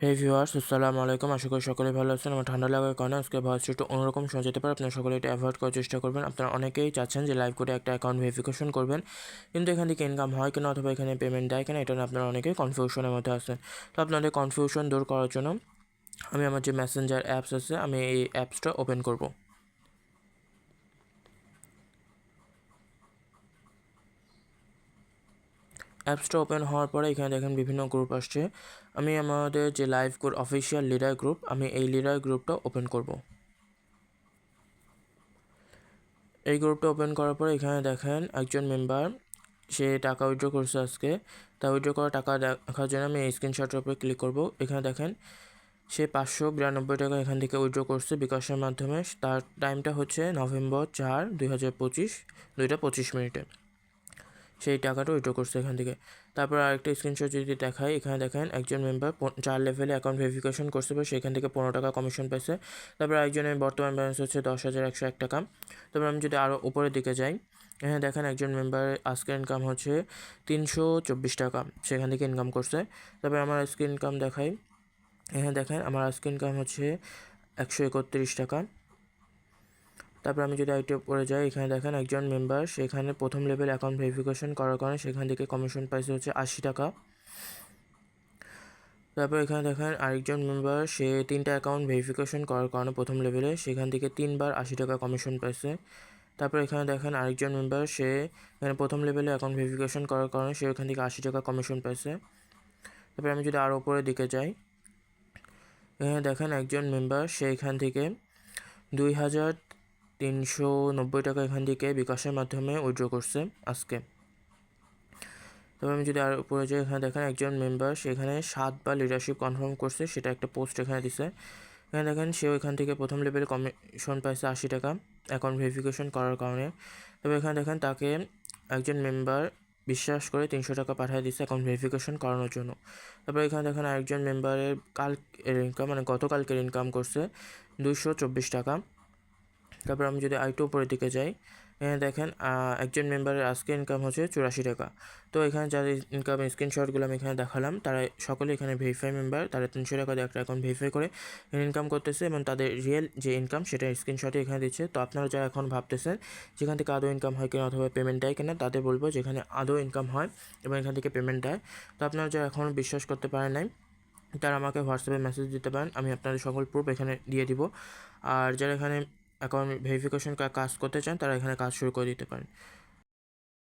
হে viewers আসসালামু আলাইকুম আশা করি সকলে ভালো আছেন। আমার ঠান্ডা লাগার কারণে আজকে ভয়েসটা একটু অন্যরকম শোনা যেতে পারে। আপনারা সকলে এটা অ্যাভয়েড করার চেষ্টা করবেন। আপনারা অনেকেই চাচ্ছেন যে লাইভ করে একটা অ্যাকাউন্ট ভেরিফিকেশন করবেন। কিন্তু এখান থেকে ইনকাম হয় কিনা অথবা এখানে পেমেন্ট দেয় কিনা, এটা আপনারা অনেকেই কনফিউশনের মধ্যে আছেন। তো আপনাদের কনফিউশন দূর করার জন্য আমি আমার যে মেসেঞ্জার অ্যাপস আছে, আমি এই অ্যাপসটা ওপেন করব। অ্যাপসটা ওপেন হওয়ার পরে এখানে দেখেন বিভিন্ন গ্রুপ আসছে। আমি আমাদের যে live group official leader group আমি এই লিডার গ্রুপটা ওপেন করব। এই গ্রুপটা ওপেন করার পরে এখানে দেখেন একজন মেম্বার সে টাকা উইথড্র করছে আজকে। তা উইথড্র করা টাকা দেখার জন্য আমি এই স্ক্রিনশটের উপরে ক্লিক করব। এখানে দেখেন সে পাঁচশো বিরানব্বই টাকা এখান থেকে উইথড্র করছে বিকাশের মাধ্যমে। তার টাইমটা হচ্ছে নভেম্বর চার দুই হাজার পঁচিশ, দুইটা পঁচিশ মিনিটে। সেই টাকাটা উইথড্র করছে এখান থেকে। তারপর আরেকটা স্ক্রিনশট যদি দেখায় এখানে দেখেন একজন মেম্বার চার লেভেলে অ্যাকাউন্ট ভেরিফিকেশন করতে পারে সেখান থেকে পনেরো টাকা কমিশন পাইছে। তারপর একজনের বর্তমান ব্যালেন্স হচ্ছে দশ হাজার একশো এক টাকা। তারপর আমি যদি আরও উপরের দিকে যাই, এখানে দেখেন একজন মেম্বারের আজকের ইনকাম হচ্ছে তিনশো চব্বিশ টাকা, সেখান থেকে ইনকাম করছে। তারপর আমার আজকে ইনকাম দেখাই, এখানে দেখেন আমার আজকে ইনকাম হচ্ছে একশো একত্রিশ টাকা। তারপর আমি যদি আইটি পরে যাই, এখানে দেখেন একজন মেম্বার সেখানে প্রথম লেভেল অ্যাকাউন্ট ভেরিফিকেশন করার কারণে সেখান থেকে কমিশন পাইছে হচ্ছে আশি টাকা। তারপর এখানে দেখেন আরেকজন মেম্বার সে তিনটা অ্যাকাউন্ট ভেরিফিকেশন করার কারণে প্রথম লেভেলে সেখান থেকে তিনবার আশি টাকা কমিশন পাইছে তারপর এখানে দেখেন আরেকজন মেম্বার সে এখানে প্রথম লেভেলে অ্যাকাউন্ট ভেরিফিকেশন করার কারণে সে ওখান থেকে আশি টাকা কমিশন পাইছে তারপর আমি যদি আরও উপরের দিকে যাই, এখানে দেখেন একজন মেম্বার সে এখান থেকে দুই হাজার তিনশো নব্বই টাকা এখান থেকে বিকাশের মাধ্যমে উইড্র করছে আজকে। তবে আমি যদি আর উপরে যাই, এখানে দেখেন একজন মেম্বার সেখানে সাতবার লিডারশিপ কনফার্ম করছে, সেটা একটা পোস্ট এখানে দিছে। এখানে দেখেন সেও এখান থেকে প্রথম লেভেল কমিশন পাইছে আশি টাকা অ্যাকাউন্ট ভেরিফিকেশন করার কারণে। তবে এখানে দেখেন তাকে একজন মেম্বার বিশ্বাস করে তিনশো টাকা পাঠিয়ে দিচ্ছে অ্যাকাউন্ট ভেরিফিকেশন করানোর জন্য। তারপর এখানে দেখেন আরেকজন মেম্বারের কাল ইনকাম মানে গতকালকের ইনকাম করছে দুইশো চব্বিশ টাকা। তারপর আমি যদি আইটু উপরের দিকে যাই, এখানে দেখেন একজন মেম্বারের আজকে ইনকাম হচ্ছে চুরাশি টাকা। তো এখানে যাদের ইনকাম স্ক্রিনশটগুলো আমি এখানে দেখালাম, তারা সকলে এখানে ভেরিফাই মেম্বার তারা তিনশো টাকা দিয়ে একটা অ্যাকাউন্ট ভেরিফাই করে ইনকাম করতেছে এবং তাদের রিয়েল যে ইনকাম সেটা স্ক্রিনশটে এখানে দিচ্ছে। তো আপনারা যারা এখন ভাবতেছেন যেখান থেকে আদৌ ইনকাম হয় কিনা অথবা পেমেন্ট দেয় কিনা, তাদের বলব যেখানে আদৌ ইনকাম হয় এবং এখান থেকে পেমেন্ট দেয়। তো আপনারা যারা এখন বিশ্বাস করতে পারেন নাই, তারা আমাকে হোয়াটসঅ্যাপে মেসেজ দিতে পারেন, আমি আপনাদের সকল প্রুফ এখানে দিয়ে দিব। আর যারা এখানে অ্যাকাউন্ট ভেরিফিকেশন কাজ করতে চান তারা এখানে কাজ শুরু করে দিতে পারেন।